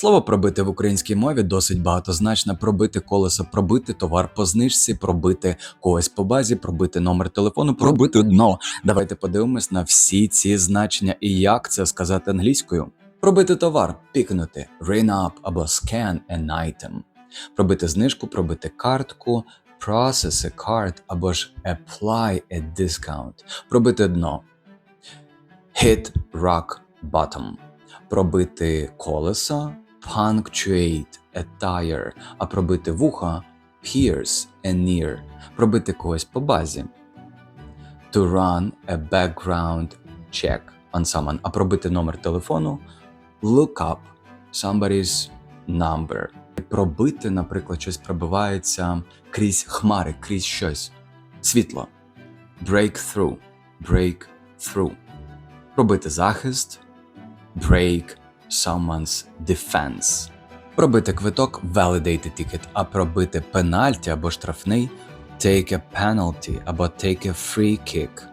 Слово пробити в українській мові досить багатозначне пробити колесо, пробити товар по знижці, пробити когось по базі, пробити номер телефону, пробити дно. Давайте подивимось на всі ці значення і як це сказати англійською. Пробити товар, пікнути, ring up або scan an item. Пробити знижку, пробити картку, process a card або ж apply a discount. Пробити дно. Hit rock bottom. Пробити колесо, punctuate a tire, а пробити вуха pierce a near. Пробити когось по базі. To run a background check on someone, а пробити номер телефону look up somebody's number. Пробити, наприклад, щось пробивається крізь хмари, крізь щось. Світло. Break through. Break through. Пробити захист. Break someone's defense. Пробити квиток validate a ticket, а пробити пенальті або штрафний take a penalty або take a free kick.